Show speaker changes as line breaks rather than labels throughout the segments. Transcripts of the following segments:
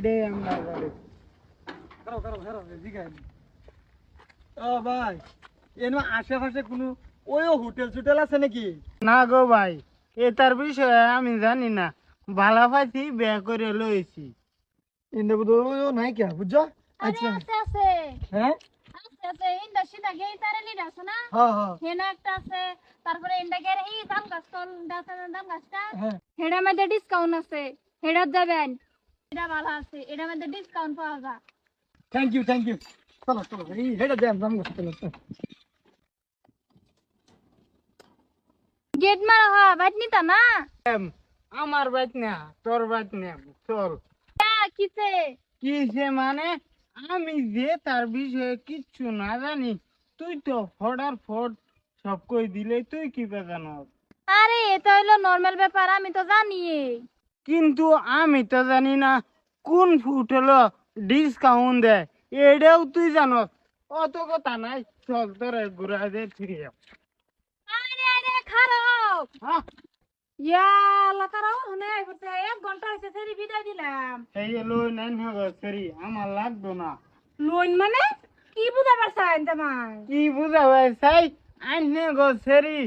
ওইটাই আমরা করি
কারও কারও জিগাই ও ভাই এর আশেপাশে কোনো ওই হোটেল চুটেল আছে নাকি?
না গো ভাই এটার বিষয়ে আমি জানি না। ভালো পাইছি বিয়ে করে লইছি।
ইন্দে বুধ নাই কে বুঝছ?
আরে আছে আছে।
হ্যাঁ? হ্যাঁ হ্যাঁ।
হেনা একটা আছে তারপরে ইন্দা গের হি দাম গাছ তল দাম দাম গাছটা।
হ্যাঁ।
হেডা মধ্যে ডিসকাউন্ট আছে। হেডা যাবেন। এটা ভালো আছে এটা মধ্যে ডিসকাউন্ট পাওয়া যায়।
থ্যাংক ইউ থ্যাংক ইউ চলো চলো এই চলো।
গেট মারা হওয়া বাইট নিতা না?
আমার না তোর না চল।
কিসে?
কিসে মানে? আমি যে তার বিষয়ে কিচ্ছু না জানি তুই তো ফটার ফট সব কই দিলে তুই কি জানো
আরে এটা হইল নর্মাল ব্যাপার আমি তো জানি।
কিন্তু আমি তো জানি না কোন হলো ডিসকাউন্ট দেয়। এটাও তুই জানো অত কথা নাই চল তোরে ঘুরা দে ফিরে যাও
আরে আরে খারাপ।
হ্যাঁ? আমার লাগতো না।
লোন মানে? কি বুঝাবার চাই তোমার
কি বুঝাবে সাই আইনে গো সেরি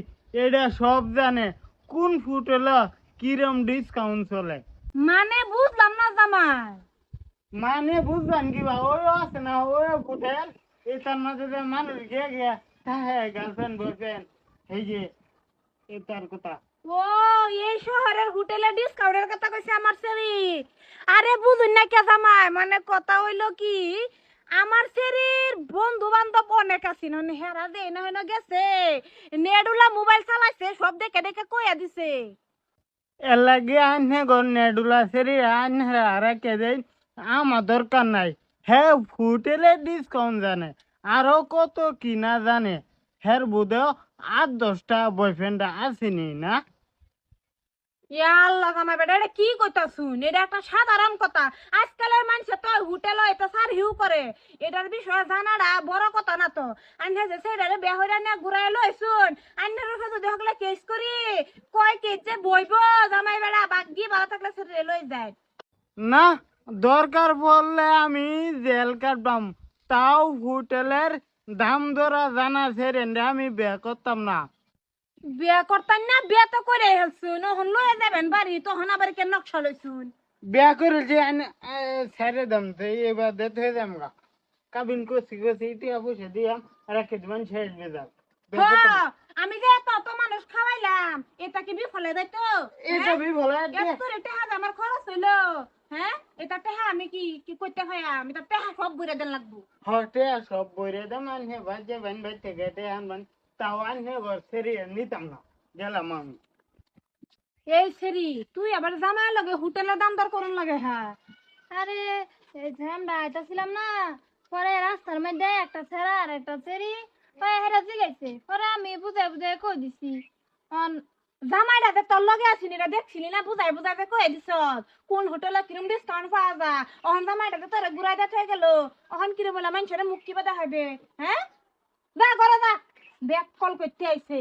এটা সব জানে। কোন ফুট হলো কিরম ডিসকাউন্ট চলে?
মানে বুঝলাম না জামাই।
মানে বুঝবেন কি বা ওই আছে না ওই ফুটেল এটার মাঝে যে মানুষ গিয়ে গিয়ে হ্যাঁ গার্লফ্রেন্ড বয়ফ্রেন্ড এই যে এটার কথা।
ও এই শহরের হোটেলে ডিসকাউন্টের কথা কইছে আমার সেরি আরে বুঝুন না কে জামাই মানে কথা হইল কি আমার সেরির বন্ধু বান্ধব অনেক আছে না হেরা দে না গেছে। নেডুলা মোবাইল চালাইছে সব দেখে দেখে কইয়া দিছে।
এর লাগে আইনে গো নেডুলা সেরি আনহে আর কে দেয় আমার দরকার নাই। হ্যাঁ ফুটেলে ডিসকাউন্ট জানে, আরও কত কিনা জানে। হের বুধেও আট দশটা বয়ফ্রেন্ড আসেনি না?
এটা কি এটা একটা সাধারণ কথা। আজকালের তো হোটেল এটা সার করে। এটার বিষয়ে বড় কথা না তো। ঘুরাই কেস করি, কয় যে বইব? জামাই বেড়া থাকলে যায়।
না, দরকার বললে আমি জেল কাটবাম। তাও হোটেলের দাম ধরা জানা সেরেন্ডে আমি বিয়ে করতাম না।
বিয়া করতাম না বিয়া তো করে হেলছুন ওহন লয়ে যাবেন বাড়ি তখন আবার কে নকশা লইছুন
বিয়া করেছি ছেড়ে দাম তো এবার দিতে হয়ে যাম গা। কাবিন করছি করছি ইটিয়া পয়সা দিয়াম রেখে দিবেন ছেড়ে দিয়ে যাক
আমি যে এত মানুষ খাওয়াইলাম এটা কি বিফলে যাই তো?
এটা বি বলে
এত করে টেহা আমার খরচ হইল। হ্যাঁ? এটা টেহা আমি কি কি করতে হয়? আমি তো টেহা সব বুড়ে দেন লাগবো।
হটে সব বইরে দাম আনহে বাজে বান বাই থেকে আনবান। তাও আমি।
এই তুই আবার দাম দর করুন লাগে হ্যাঁ। না, পরে রাস্তার একটা একটা আমি বুঝাই বুঝাই কই দিছি। জামাইটাতে তোর লগে আসিনি রে, দেখছিলি না? বুঝাই বুঝাই কই দিছ? কোন হোটেলে কিরম ডিসকাউন্ট পাওয়া যা অহন জামাইটাতে তোরে ঘুরাই হয়ে গেল, অহন কিরম বলে, মানুষের মুক্তি বাদা হবে হ্যাঁ? যা, ঘরে যা। ব্যাক কল করতে আইছে।